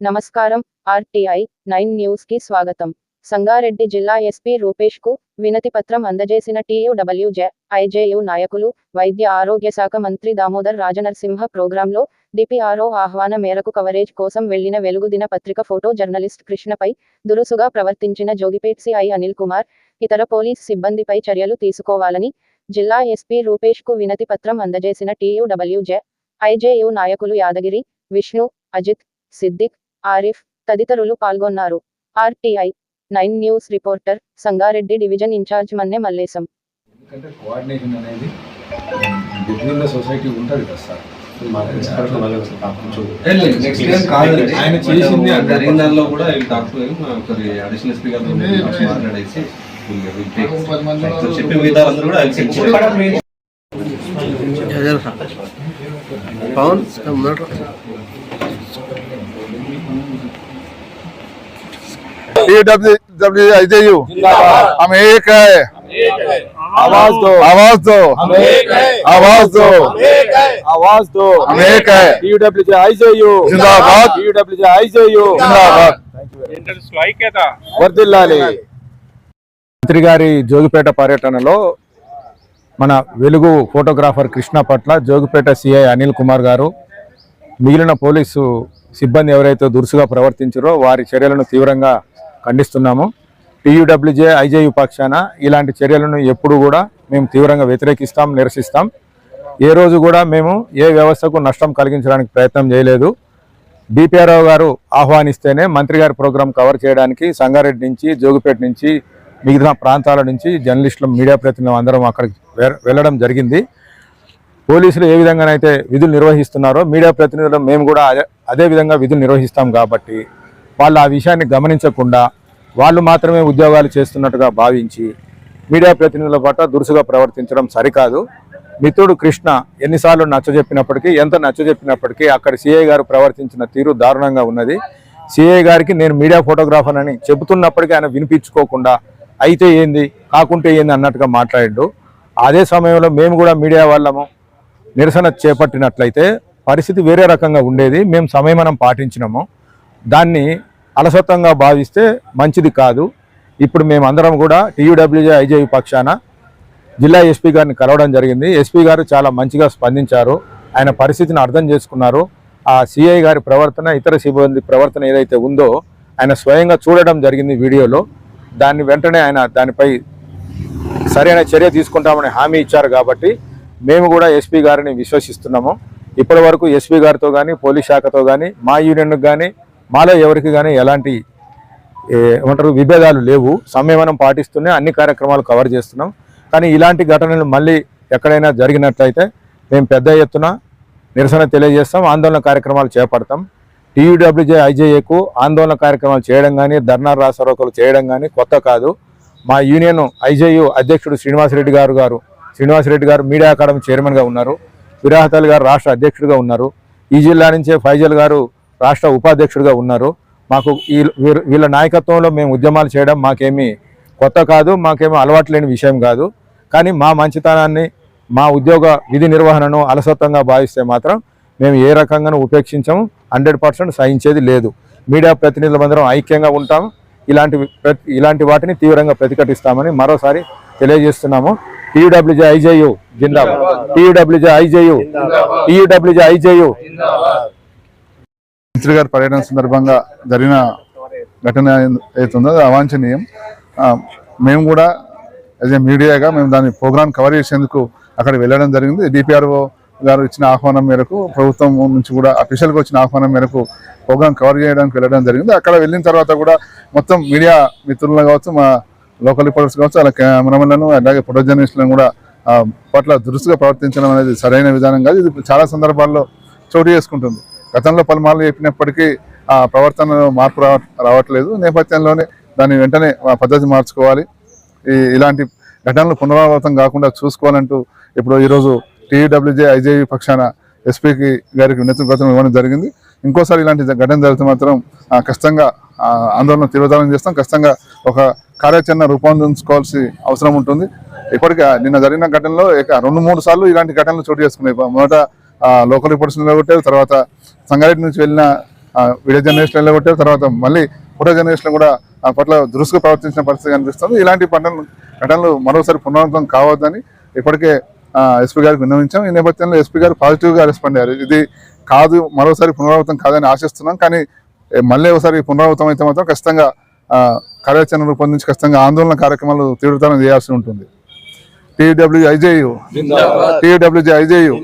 నమస్కారం RTI nine న్యూస్కి స్వాగతం. సంగారెడ్డి జిల్లా ఎస్పీ రూపేష్కు వినతి పత్రం అందజేసిన టీయూడబ్ల్యూజే ఐజేయు నాయకులు వైద్య ఆరోగ్య శాఖ మంత్రి దామోదర్ రాజనరసింహ ప్రోగ్రాంలో డిపిఆర్ఓ ఆహ్వాన మేరకు కవరేజ్ కోసం వెళ్ళిన వెలుగుదిన పత్రిక ఫోటో జర్నలిస్ట్ కృష్ణపై దురుసుగా ప్రవర్తించిన జోగిపేట్ సిఐ అనిల్ కుమార్ ఇతర పోలీస్ సిబ్బందిపై చర్యలు తీసుకోవాలని జిల్లా ఎస్పీ రూపేష్కు వినతి పత్రం అందజేసిన టీయూడబ్ల్యూజే ఐజేయు నాయకులు యాదగిరి విష్ణు అజిత్ సిద్దిక్ ఆరిఫ్ తదితరులు పాల్గొన్నారు. RTI nine news reporter Sangareddy division in charge Manne Mallesham. ఎందుకంటే కోఆర్డినేషన్ అనేది బిట్వీన్ ద సొసైటీ ఉంటుంది కదా సార్. నెక్స్ట్ టైం కాదు ఆయన చేసింది జరిగిన జరిగిన దానిలో కూడా డాక్టర్ ఒకరి అడిషనల్ ఎస్పీ గారితో మాట్లాడేసి చెప్పిన మిగతా అందరూ కూడా accept చేయాలి. పవన్ ఉన్నాడు डब्ल्यू आईजेयू हम एक है आवाज दो आवाज दो आवाज दो आवाज दो हम एक है टीयूडब्ल्यूजे आईजेयू जिंदाबाद। टीयूडब्ल्यूजे आईजेयू जिंदाबाद వర్దిల్లాలి మంత్రి గారి జోగిపేట పర్యటనలో మన వెలుగు ఫోటోగ్రాఫర్ కృష్ణ పట్ల జోగిపేట సిఐ అనిల్ కుమార్ గారు మిగిలిన పోలీసు సిబ్బంది ఎవరైతే దురుసుగా ప్రవర్తించారో వారి చర్యలను తీవ్రంగా ఖండిస్తున్నాము. టీయూడబ్ల్యూజే ఐజేయు పక్షాన ఇలాంటి చర్యలను ఎప్పుడు కూడా మేము తీవ్రంగా వ్యతిరేకిస్తాం నిరసిస్తాం. ఏ రోజు కూడా మేము ఏ వ్యవస్థకు నష్టం కలిగించడానికి ప్రయత్నం చేయలేదు. డిపిఆర్ఓ గారు ఆహ్వానిస్తేనే మంత్రి గారి ప్రోగ్రాం కవర్ చేయడానికి సంగారెడ్డి నుంచి జోగిపేట నుంచి మిగతా ప్రాంతాల నుంచి జర్నలిస్టులు మీడియా ప్రతినిధులు అందరం అక్కడికి వెళ్ళడం జరిగింది. పోలీసులు ఏ విధంగానైతే విధులు నిర్వహిస్తున్నారో మీడియా ప్రతినిధులు మేము కూడా అదే అదే విధంగా విధులు నిర్వహిస్తాం కాబట్టి వాళ్ళు ఆ విషయాన్ని గమనించకుండా వాళ్ళు మాత్రమే ఉద్యోగాలు చేస్తున్నట్టుగా భావించి మీడియా ప్రతినిధుల పట్ల దురుసుగా ప్రవర్తించడం సరికాదు. మిత్రుడు కృష్ణ ఎన్నిసార్లు నచ్చజెప్పినప్పటికీ ఎంత నచ్చజెప్పినప్పటికీ అక్కడ సిఐ గారు ప్రవర్తించిన తీరు దారుణంగా ఉన్నది. సిఐ గారికి నేను మీడియా ఫోటోగ్రాఫర్ అని చెబుతున్నప్పటికీ ఆయన వినిపించుకోకుండా అయితే ఏంది కాకుంటే ఏంది అన్నట్టుగా మాట్లాడిండు. అదే సమయంలో మేము కూడా మీడియా వాళ్ళము నిరసన చేపట్టినట్లయితే పరిస్థితి వేరే రకంగా ఉండేది. మేము సంయమనం పాటించినాము. దాన్ని అలసత్వంగా భావిస్తే మంచిది కాదు. ఇప్పుడు మేము అందరం కూడా టీయూడబ్ల్యూజే ఐజేయు పక్షాన జిల్లా ఎస్పీ గారిని కలవడం జరిగింది. ఎస్పీ గారు చాలా మంచిగా స్పందించారు. ఆయన పరిస్థితిని అర్థం చేసుకున్నారు. ఆ సిఐ గారి ప్రవర్తన ఇతర సిబ్బంది ప్రవర్తన ఏదైతే ఉందో ఆయన స్వయంగా చూడడం జరిగింది వీడియోలో. దాన్ని వెంటనే ఆయన దానిపై సరైన చర్య తీసుకుంటామని హామీ ఇచ్చారు కాబట్టి మేము కూడా ఎస్పీ గారిని విశ్వసిస్తున్నాము. ఇప్పటి వరకు ఎస్పీ గారితో కానీ పోలీస్ శాఖతో కానీ మా యూనియన్కి కానీ మాలో ఎవరికి కానీ ఎలాంటి ఏ, ఏమంటారు విభేదాలు లేవు. సంయమనం పాటిస్తూనే అన్ని కార్యక్రమాలు కవర్ చేస్తున్నాం. కానీ ఇలాంటి ఘటనలు మళ్ళీ ఎక్కడైనా జరిగినట్లయితే మేము పెద్ద ఎత్తున నిరసన తెలియజేస్తాం. ఆందోళన కార్యక్రమాలు చేపడతాం. టీయూడబ్ల్యూజే ఐజేఏకు ఆందోళన కార్యక్రమాలు చేయడం కానీ ధర్నా రాసరోకలు చేయడం కానీ కొత్త కాదు. మా యూనియన్ ఐజేయు అధ్యక్షుడు శ్రీనివాసరెడ్డి గారు గారు శ్రీనివాసరెడ్డి గారు మీడియా అకాడమీ చైర్మన్గా ఉన్నారు. విరాహతల్ గారు రాష్ట్ర అధ్యక్షుడిగా ఉన్నారు. ఈ జిల్లా నుంచే ఫైజల్ గారు రాష్ట్ర ఉపాధ్యక్షుడిగా ఉన్నారు. మాకు వీళ్ళ నాయకత్వంలో మేము ఉద్యమాలు చేయడం మాకేమీ కొత్త కాదు మాకేమీ అలవాటు లేని విషయం కాదు. కానీ మా మంచితనాన్ని మా ఉద్యోగ విధి నిర్వహణను అలసత్వంగా భావిస్తే మాత్రం మేము ఏ రకంగానూ ఉపేక్షించము. హండ్రెడ్ పర్సెంట్ సహించేది లేదు. మీడియా ప్రతినిధులందరం ఐక్యంగా ఉంటాం ఇలాంటి ఇలాంటి వాటిని తీవ్రంగా ప్రతిఘటిస్తామని మరోసారి తెలియజేస్తున్నాము. టీయూడబ్ల్యూజే ఐజేయు జిందాబాద్. TUWJ IJU TUWJ IJU. మంత్రి గారి పర్యటన సందర్భంగా జరిగిన ఘటన అవుతుందో అది అవాంఛనీయం. మేము కూడా యాజ్ ఏ మీడియాగా మేము దాని ప్రోగ్రామ్ కవర్ చేసేందుకు అక్కడ వెళ్ళడం జరిగింది. డిపిఆర్ఓ గారు ఇచ్చిన ఆహ్వానం మేరకు ప్రభుత్వం నుంచి కూడా అఫీషియల్గా వచ్చిన ఆహ్వానం మేరకు ప్రోగ్రామ్ కవర్ చేయడానికి వెళ్ళడం జరిగింది. అక్కడ వెళ్ళిన తర్వాత కూడా మొత్తం మీడియా మిత్రులను కావచ్చు మా లోకల్ రిపోర్టర్స్ కావచ్చు అలా కెమెరామెన్లను అలాగే ఫోటో జర్నలిస్టులను కూడా పట్ల దురుసుగా ప్రవర్తించడం అనేది సరైన విధానం కాదు. ఇది చాలా సందర్భాల్లో చోటు చేసుకుంటుంది. గతంలో పలుమార్లు చెప్పినప్పటికీ ఆ ప్రవర్తనలో మార్పు రావ రావట్లేదు. నేపథ్యంలోనే దాన్ని వెంటనే పద్ధతి మార్చుకోవాలి. ఈ ఇలాంటి ఘటనలు పునరావృతం కాకుండా చూసుకోవాలంటూ ఇప్పుడు ఈరోజు టీడబ్ల్యూజే ఐజేవి పక్షాన ఎస్పీకి గారికి వినతి పత్రం ఇవ్వడం జరిగింది. ఇంకోసారి ఇలాంటి ఘటన జరిగితే మాత్రం ఖచ్చితంగా ఆందోళన తీవ్రతరం చేస్తాం. ఖచ్చితంగా ఒక కార్యాచరణ రూపొందించుకోవాల్సి అవసరం ఉంటుంది. ఇప్పటికే నిన్న జరిగిన ఘటనలో ఇక రెండు మూడు సార్లు ఇలాంటి ఘటనలు చోటు చేసుకున్నాయి. మొదట లోకల్ రిపోర్ట్స్ నిలబెట్టారు తర్వాత సంగారెడ్డి నుంచి వెళ్ళిన వీడియో జర్నలిస్ట్ వెళ్ళగొట్టారు తర్వాత మళ్ళీ ఫోటో జర్నలిస్టులు కూడా ఆ పట్ల దురుసుగా ప్రవర్తించిన పరిస్థితి కనిపిస్తుంది. ఇలాంటి పట్టణ ఘటనలు మరోసారి పునరావృతం కావద్దని ఇప్పటికే ఎస్పీ గారికి విన్నవించాం. ఈ నేపథ్యంలో ఎస్పీ గారు పాజిటివ్గా రెస్పాండ్ అయ్యారు. ఇది కాదు మరోసారి పునరావృతం కాదని ఆశిస్తున్నాం. కానీ మళ్ళీ ఒకసారి పునరావృతం అయితే మాత్రం ఖచ్చితంగా కార్యాచరణ రూపొందించి ఖచ్చితంగా ఆందోళన కార్యక్రమాలు తీవ్రతరం చేయాల్సి ఉంటుంది. TW IJU TWJ IJU